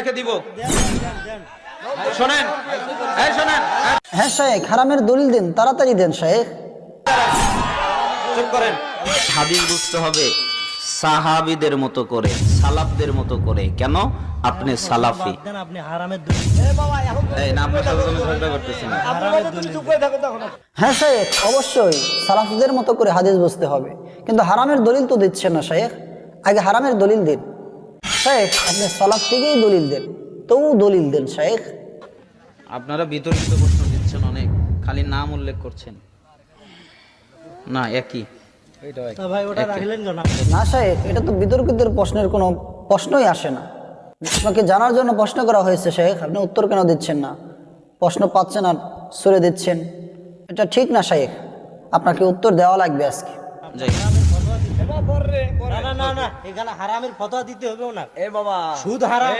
রেখে দিব? শোনেন এই শোনেন হ্যাঁ শেখ হারামের দলিল দিন তাড়াতাড়ি দেন শেখ চুপ করেন। হাদিস বুঝতে হবে সাহাবিদের মতো করে সালাফদের মতো করে। কেন? আপনি সালাফি। দেন আপনি হারামের দলিল এই না আপনার সাথে কোনো ঝগড়া করতেছি না। হ্যাঁ শেখ অবশ্যই সালাফিদের মতো করে হাদিস বুঝতে হবে। কিন্তু হারামের দলিল তো দিচ্ছেন না শেখ আগে হারামের দলিল দিন। শেখ আপনি সালাফ থেকেই দলিল দেন। তবু দলিল দেন শেখ আপনারা বিতর্কিত প্রশ্ন দিচ্ছেন অনেক খালি নাম উল্লেখ করছেন। না একই? না শেখ এটা তো বিতর্কিতের প্রশ্নের কোনো প্রশ্নই আসে না। আপনাকে জানার জন্য প্রশ্ন করা হয়েছে শেখ আপনি উত্তর কেন দিচ্ছেন না? প্রশ্ন পাচ্ছেন আর সরে দিচ্ছেন। এটা ঠিক না শেখ আপনাকে উত্তর দেওয়া লাগবে আজকে। যাই না না না না এখানে হারামের ফতোয়া দিতে হবে না। এ বাবা। সুদ হারাম